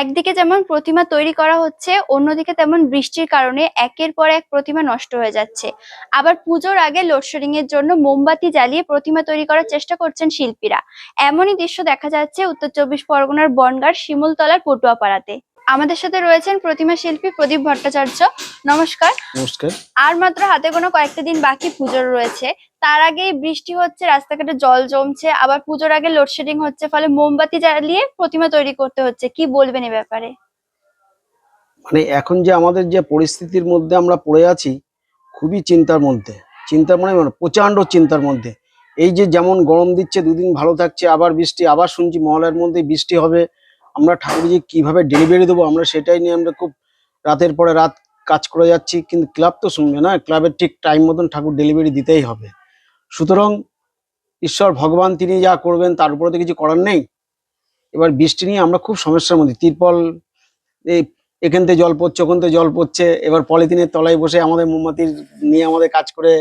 একদিকে যেমন প্রতিমা তৈরি করা হচ্ছে, অন্যদিকে তেমন বৃষ্টির কারণে একের পর এক প্রতিমা নষ্ট হয়ে যাচ্ছে। আবার পুজোর আগে লোডশেডিং এর জন্য মোমবাতি জ্বালিয়ে প্রতিমা তৈরি করার চেষ্টা করছেন শিল্পীরা। এমনই দৃশ্য দেখা যাচ্ছে উত্তর চব্বিশ পরগনার বনগার শিমুলতলার পটুয়াপাড়াতে। আমাদের সাথে রয়েছেন প্রতিমা শিল্পী প্রদীপ ভট্টাচার্য। নমস্কার। নমস্কার। আর মাত্র হাতে কোনো কয়েকটা দিন বাকি পুজোর রয়েছে। তার আগেই বৃষ্টি হচ্ছে রাস্তাঘাটে জল জমছে আবার পুজোর আগে লোডশেডিং হচ্ছে ফলে মোমবাতি জ্বালিয়ে প্রতিমা তৈরি করতে হচ্ছে। কি বলবেন এ ব্যাপারে? মানে এখন যে আমাদের যে পরিস্থিতির মধ্যে আমরা পড়ে আছি খুবই চিন্তার মধ্যে। চিন্তার মানে মানে প্রচণ্ড চিন্তার মধ্যে। এই যে যেমন গরম দিচ্ছে দুদিন ভালো থাকছে আবার বৃষ্টি আবার শুনছি মহলের মধ্যে বৃষ্টি হবে। আমরা ঠাকুরজি কীভাবে ডেলিভারি দেবো, আমরা সেটাই নিয়ে আমরা খুব রাতের পরে রাত কাজ করে যাচ্ছি, কিন্তু ক্লাব তো শুনবে না ক্লাবের ঠিক টাইম মতন ঠাকুর ডেলিভারি দিতেই হবে। সুতরাং ঈশ্বর, ভগবান তিনি যা করবেন তার উপরে তো কিছু করার নেই। এবার বৃষ্টি নিয়ে আমরা খুব সমস্যার মধ্যে, তিরপল, এই এখান থেকে জল পড়ছে, ওখান থেকে জল পড়ছে, এবার পলিথিনের তলায় বসে আমাদের মোমবাতির নিয়ে আমাদের কাজ করে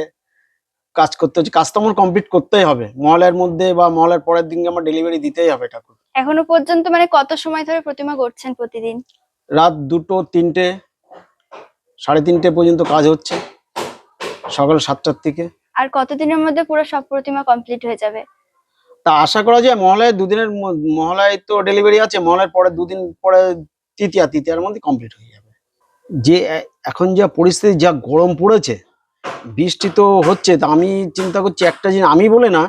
কাজ করতে হচ্ছে কাজ তো আমার কমপ্লিট করতেই হবে। মহলের মধ্যে বা মহলের পরের দিনকে আমার ডেলিভারি দিতেই হবে ঠাকুর। এখনও পর্যন্ত মানে কত সময় ধরে প্রতিমা করছেন প্রতিদিন? রাত দুটো তিনটে সাড়ে তিনটে পর্যন্ত কাজ হচ্ছে সকাল সাতটার থেকে আর কতদিনের মধ্যে পুরো সব প্রতিমা কমপ্লিট হয়ে যাবে? তা আশা করা যায় মহলায় দুদিনের ম- মহলায় তো ডেলিভারি আছে মহলায় পরে দুদিন পরে তৃতীয়া তৃতীয়ার মধ্যে কমপ্লিট হয়ে যাবে। যে এ- এখন যা পরিস্থিতি যা গরম পড়েছে বৃষ্টি তো হচ্ছে, তা আমি চিন্তা করছি একটা জিনিস, আমি বলে না,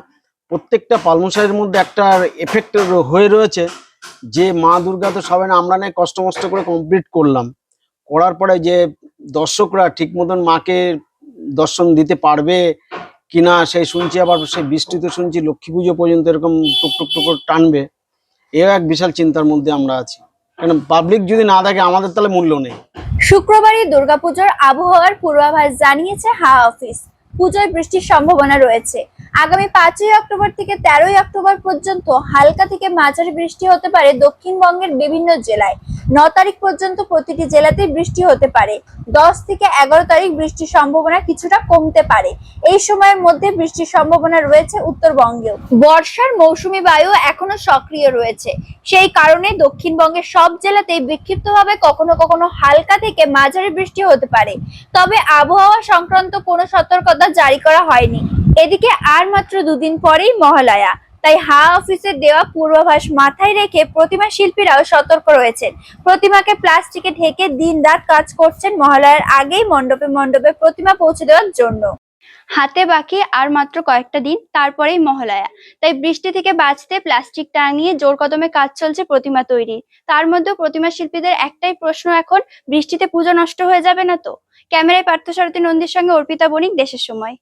প্রত্যেকটা পালমশাইয়ের মধ্যে একটা এফেক্ট হয়ে রয়েছে যে মা দুর্গা তো সবাই না, আমরা না কষ্ট মষ্ট করে কমপ্লিট করলাম। করার পরে যে দর্শকরা ঠিক মতন মাকে দর্শন দিতে পারবে কিনা, সেই শুনছি আবার, সেই বৃষ্টি তো শুনছি লক্ষ্মী পুজো পর্যন্ত এরকম টুকটুক টুক করে টানবে, এও এক বিশাল চিন্তার মধ্যে আমরা আছি। পাবলিক যদি না থাকে আমাদের তাহলে মূল্য নেই। শুক্রবারই দুর্গাপুজোর আবহাওয়ার পূর্বাভাস জানিয়েছে হাওয়া অফিস। পুজোয় বৃষ্টির সম্ভাবনা রয়েছে। আগামী পাঁচই অক্টোবর থেকে তেরোই অক্টোবর পর্যন্ত হালকা থেকে মাঝারি বৃষ্টি হতে পারে দক্ষিণবঙ্গের বিভিন্ন জেলায়। ন তারিখ পর্যন্ত প্রতিটি জেলাতেই বৃষ্টি হতে পারে। দশ থেকে এগারো তারিখ বৃষ্টির সম্ভাবনা কিছুটা কমতে পারে। এই সময়ের মধ্যে বৃষ্টির সম্ভাবনা রয়েছে উত্তরবঙ্গেও। বর্ষার মৌসুমী বায়ু এখনও সক্রিয় রয়েছে। সেই কারণে দক্ষিণবঙ্গের সব জেলাতেই বিক্ষিপ্তভাবে কখনো কখনো হালকা থেকে মাঝারি বৃষ্টি হতে পারে। তবে আবহাওয়া সংক্রান্ত কোনো সতর্কতা জারি করা হয়নি। এদিকে আর মাত্র দুদিন পরেই মহালয়া। তাই হাওয়া অফিসের দেওয়া পূর্বাভাস মাথায় রেখে প্রতিমা শিল্পীরাও সতর্ক রয়েছেন। প্রতিমাকে প্লাস্টিকে ঢেকে দিন রাত কাজ করছেন মহালয়ার আগেই মণ্ডপে মণ্ডপে প্রতিমা পৌঁছে দেওয়ার জন্য। হাতে বাকি আর মাত্র কয়েকটা দিন তারপরেই মহালয়া। তাই বৃষ্টি থেকে বাঁচতে প্লাস্টিক টাঙিয়ে জোর কদমে কাজ চলছে প্রতিমা তৈরি। তার মধ্যে প্রতিমা শিল্পীদের একটাই প্রশ্ন এখন, বৃষ্টিতে পুজো নষ্ট হয়ে যাবে না তো? ক্যামেরায় পার্থসারথী নন্দীর সঙ্গে অর্পিতা বণিক, দেশের সময়।